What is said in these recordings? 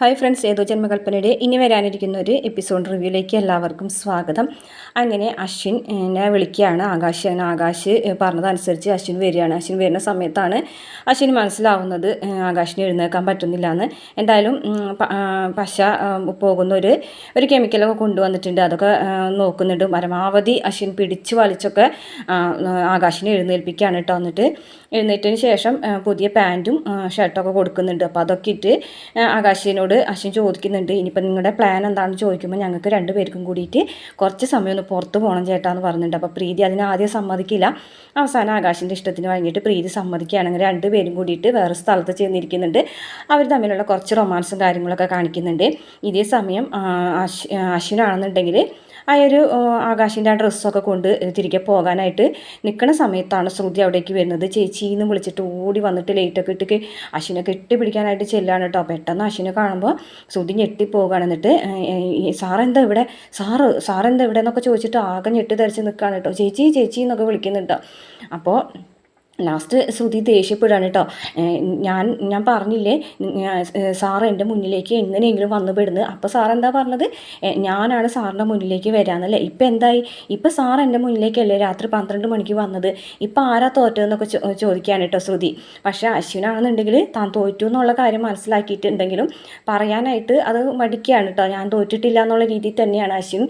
Hi friends ഏതോ ജന്മകൽപ്പനയുടെ ഇനി വരാനിരിക്കുന്ന ഒരു എപ്പിസോഡ് റിവ്യൂയിലേക്ക് എല്ലാവർക്കും സ്വാഗതം. അങ്ങനെ അശ്വിൻ എന്നെ വിളിക്കുകയാണ്. ആകാശ് ആകാശ് പറഞ്ഞതനുസരിച്ച് അശ്വിൻ വരികയാണ്. അശ്വിൻ വരുന്ന സമയത്താണ് അശ്വിന് മനസ്സിലാവുന്നത് ആകാശിന് എഴുന്നേൽക്കാൻ പറ്റുന്നില്ല എന്ന് എന്തായാലും പശ പോകുന്ന ഒരു ഒരു കെമിക്കലൊക്കെ കൊണ്ടുവന്നിട്ടുണ്ട്. അതൊക്കെ നോക്കുന്നുണ്ട്. പരമാവധി അശ്വിൻ പിടിച്ച് വലിച്ചൊക്കെ ആകാശിനെ എഴുന്നേൽപ്പിക്കുകയാണ് കേട്ടോ എന്നിട്ട്. എഴുന്നേറ്റതിന് ശേഷം പുതിയ പാന്റും ഷർട്ടൊക്കെ കൊടുക്കുന്നുണ്ട്. അപ്പോൾ അതൊക്കെ ഇട്ട് ആകാശിനോട് അശ്വിൻ ചോദിക്കുന്നുണ്ട്. ഇനിയിപ്പോൾ നിങ്ങളുടെ പ്ലാൻ എന്താണെന്ന് ചോദിക്കുമ്പോൾ ഞങ്ങൾക്ക് രണ്ട് പേർക്കും കൂടിയിട്ട് കുറച്ച് സമയം ഒന്ന് പുറത്ത് പോകണം ചേട്ടാന്ന് പറഞ്ഞിട്ടുണ്ട്. അപ്പോൾ പ്രീതി അതിന് ആദ്യം സമ്മതിക്കില്ല. അവസാനം ആകാശിന്റെ ഇഷ്ടത്തിന് വഴങ്ങിയിട്ട് പ്രീതി സമ്മതിക്കുകയാണെങ്കിൽ രണ്ട് പേരും കൂടിയിട്ട് വേറെ സ്ഥലത്ത് ചെന്നിരിക്കുന്നുണ്ട്. അവർ തമ്മിലുള്ള കുറച്ച് റൊമാൻസും കാര്യങ്ങളൊക്കെ കാണിക്കുന്നുണ്ട്. ഇതേ സമയം അശ്വിനാണെന്നുണ്ടെങ്കിൽ ആ ഒരു ആകാശിന്റെ ആ ഡ്രസ്സൊക്കെ കൊണ്ട് തിരികെ പോകാനായിട്ട് നിൽക്കുന്ന സമയത്താണ് ശ്രുതി അവിടേക്ക് വരുന്നത്. ചേച്ചി എന്ന് വിളിച്ചിട്ട് ഓടി വന്നിട്ട് ലൈറ്റൊക്കെ ഇട്ട് അശ്വിനെ കെട്ടിപ്പിടിക്കാനായിട്ട് ചെല്ലാണ് കേട്ടോ. പെട്ടെന്ന് അശ്വിനെ കാണുമ്പോൾ ശ്രുതി ഞെട്ടിപ്പോകാണ്. എന്നിട്ട് സാറെന്താ ഇവിടെ? സാറ് സാറെന്താ ഇവിടെ? എന്നൊക്കെ ചോദിച്ചിട്ട് ആകെ ഞെട്ടി ധരിച്ച് നിൽക്കുകയാണ് കേട്ടോ. ചേച്ചി ചേച്ചി എന്നൊക്കെ വിളിക്കുന്നുണ്ടോ അപ്പോൾ ലാസ്റ്റ് ശ്രുതി ദേഷ്യപ്പെടുകയാണ് കേട്ടോ. ഞാൻ ഞാൻ പറഞ്ഞില്ലേ സാർ എന്റെ മുന്നിലേക്ക് എങ്ങനെയെങ്കിലും വന്നു പെടുന്നത്. അപ്പോൾ സാർ എന്താ പറഞ്ഞത്? ഞാനാണ് സാറിന്റെ മുന്നിലേക്ക് വരാമെന്നല്ലേ ഇപ്പം എന്തായി? ഇപ്പം സാർ എന്റെ മുന്നിലേക്കല്ലേ രാത്രി പന്ത്രണ്ട് മണിക്ക് വന്നത്? ഇപ്പം ആരാ തോറ്റതെന്നൊക്കെ ചോദിക്കുകയാണ് കേട്ടോ ശ്രുതി. പക്ഷേ അശ്വിനാണെന്നുണ്ടെങ്കിൽ താൻ തോറ്റു എന്നുള്ള കാര്യം മനസ്സിലാക്കിയിട്ടുണ്ടെങ്കിലും പറയാനായിട്ട് അത് മടിക്കുകയാണ് കേട്ടോ. ഞാൻ തോറ്റിട്ടില്ല എന്നുള്ള രീതിയിൽ തന്നെയാണ് അശ്വിൻ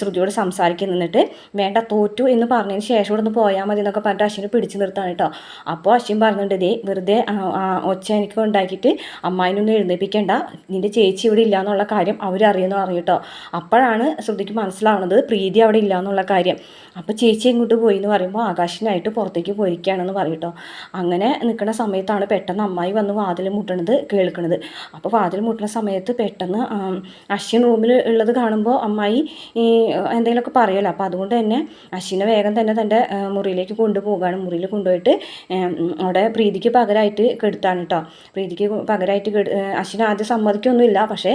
ശ്രുതിയോട് സംസാരിക്കുന്നിട്ട് വേണ്ട തോറ്റു എന്ന് പറഞ്ഞതിന് ശേഷം ഇവിടെ നിന്ന് പോയാൽ മതി എന്നൊക്കെ പറഞ്ഞിട്ട് അശ്വിനെ പിടിച്ചു നിർത്താൻ കേട്ടോ. അപ്പോൾ അശ്വിൻ പറഞ്ഞിട്ട് ദേ വെറുതെ ഒച്ച എനിക്ക് ഉണ്ടാക്കിയിട്ട് അമ്മായിനൊന്നും എഴുന്നേപ്പിക്കേണ്ട. നിന്റെ ചേച്ചി ഇവിടെ ഇല്ല എന്നുള്ള കാര്യം അവരറിയുന്നു കേട്ടോ. അപ്പോഴാണ് ശ്രുതിക്ക് മനസ്സിലാവുന്നത് പ്രീതി അവിടെ ഇല്ല എന്നുള്ള കാര്യം. അപ്പോൾ ചേച്ചി എങ്ങോട്ട് പോയി എന്ന് പറയുമ്പോൾ ആകാശനായിട്ട് പുറത്തേക്ക് പോയിരിക്കുകയാണെന്ന് പറയും കേട്ടോ. അങ്ങനെ നിൽക്കുന്ന സമയത്താണ് പെട്ടെന്ന് അമ്മായി വന്ന് വാതിൽ മുട്ടണത് കേൾക്കുന്നത് അപ്പോൾ വാതിൽ മുട്ടുന്ന സമയത്ത് പെട്ടെന്ന് അശ്വിൻ റൂമിൽ ഉള്ളത് കാണുമ്പോൾ അമ്മായി എന്തെങ്കിലുമൊക്കെ പറയുമല്ലോ അപ്പോൾ അതുകൊണ്ട് തന്നെ അശ്വിനെ വേഗം തന്നെ തന്റെ മുറിയിലേക്ക് കൊണ്ടുപോകുകയാണ് മുറിയിൽ കൊണ്ടുപോയിട്ട് അവിടെ പ്രീതിക്ക് പകരമായിട്ട് കെടുത്താണ് കേട്ടോ പ്രീതിക്ക് പകരമായിട്ട് കെടു അശ്വിൻ ആദ്യം സമ്മതിക്കൊന്നുമില്ല. പക്ഷേ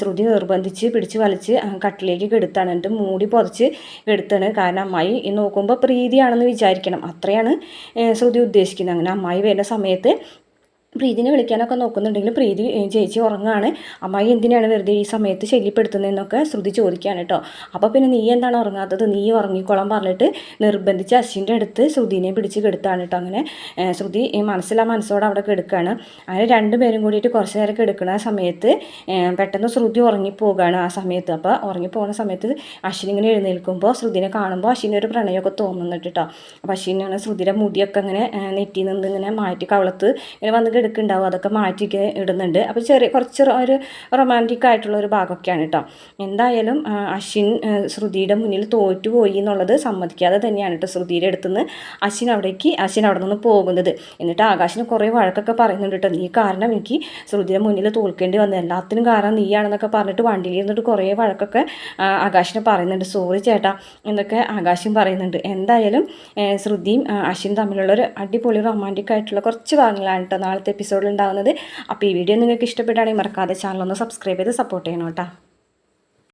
ശ്രുതി നിർബന്ധിച്ച് പിടിച്ച് വലിച്ച് കട്ടിലേക്ക് കെടുത്താണ്. എന്നിട്ട് മൂടി പുതച്ച് കെടുത്താണ്. കാരണം അമ്മായി നോക്കുമ്പോൾ പ്രീതിയാണെന്ന് വിചാരിക്കണം. അത്രയാണ് ശ്രുതി ഉദ്ദേശിക്കുന്നത്. അങ്ങനെ അമ്മായി വരുന്ന സമയത്ത് പ്രീതിനെ വിളിക്കാനൊക്കെ നോക്കുന്നുണ്ടെങ്കിലും പ്രീതി ചേച്ചി ഉറങ്ങാണ്. അമ്മായി എന്തിനാണ് വെറുതെ ഈ സമയത്ത് ശല്യപ്പെടുത്തുന്നതെന്നൊക്കെ ശ്രുതി ചോദിക്കുകയാണ് കേട്ടോ. അപ്പോൾ പിന്നെ നീ എന്താണ് ഉറങ്ങാത്തത്? നീ ഉറങ്ങിക്കോളാൻ പറഞ്ഞിട്ട് നിർബന്ധിച്ച് അശ്വിന്റെ അടുത്ത് ശ്രുതിനെ പിടിച്ച് കെടുത്താണ് കേട്ടോ അങ്ങനെ. ശ്രുതി മനസ്സിലാ മനസ്സോടെ അവിടെ കെടുക്കുകയാണ് അങ്ങനെ രണ്ടു പേരും കൂടിയിട്ട് കുറച്ച് നേരം കെടുക്കുന്ന സമയത്ത് പെട്ടെന്ന് ശ്രുതി ഉറങ്ങിപ്പോവുകയാണ് ആ സമയത്ത്. അപ്പോൾ ഉറങ്ങിപ്പോകുന്ന സമയത്ത് അശ്വിൻ ഇങ്ങനെ എഴുന്നേൽക്കുമ്പോൾ ശ്രുതിനെ കാണുമ്പോൾ അശ്വിന്റെ ഒരു പ്രണയമൊക്കെ തോന്നുന്നുണ്ട് കേട്ടോ. അപ്പോൾ അശ്വിനാണ് ശ്രുതിയുടെ മുടിയൊക്കെ ഇങ്ങനെ നെറ്റി നിന്ന് ഇങ്ങനെ മാറ്റി കവളത്ത് ഇങ്ങനെ വന്ന് എടുക്കുന്നുണ്ടാവും. അതൊക്കെ മാറ്റിക്ക് ഇടുന്നുണ്ട്. അപ്പോൾ ചെറിയ കുറച്ച് ഒരു റൊമാന്റിക് ആയിട്ടുള്ള ഒരു ഭാഗമൊക്കെയാണ് കേട്ടോ എന്തായാലും അശ്വിൻ ശ്രുതിയുടെ മുന്നിൽ തോറ്റുപോയി എന്നുള്ളത് സമ്മതിക്കാതെ തന്നെയാണ് കേട്ടോ ശ്രുതിയുടെ അടുത്തുനിന്ന് അശ്വിൻ അവിടേക്ക് അശ്വിൻ അവിടെ നിന്ന് പോകുന്നത്. എന്നിട്ട് ആകാശിന് കുറേ വഴക്കൊക്കെ പറയുന്നുണ്ട് കേട്ടോ നീ കാരണം എനിക്ക് ശ്രുതിയുടെ മുന്നിൽ തോൽക്കേണ്ടി വന്നു എല്ലാത്തിനും കാരണം നീയാണെന്നൊക്കെ പറഞ്ഞിട്ട് വണ്ടിയിൽ ഇരുന്നിട്ട് കുറേ വഴക്കൊക്കെ ആകാശിന് പറയുന്നുണ്ട്. സോറി ചേട്ടാ എന്നൊക്കെ ആകാശം പറയുന്നുണ്ട്. എന്തായാലും ശ്രുതിയും അശ്വിൻ തമ്മിലുള്ള ഒരു അടിപൊളി റൊമാന്റിക് ആയിട്ടുള്ള കുറച്ച് ഭാഗങ്ങളാണ് കേട്ടോ നാളത്തെ എപ്പിസോഡിൽ ഉണ്ടാകുന്നത് അപ്പോൾ ഈ വീഡിയോ നിങ്ങൾക്ക് ഇഷ്ടപ്പെട്ടാണെങ്കിൽ മറക്കാതെ ചാനൽ ഒന്ന് സബ്സ്ക്രൈബ് ചെയ്ത് സപ്പോർട്ട് ചെയ്യണം കേട്ടോ.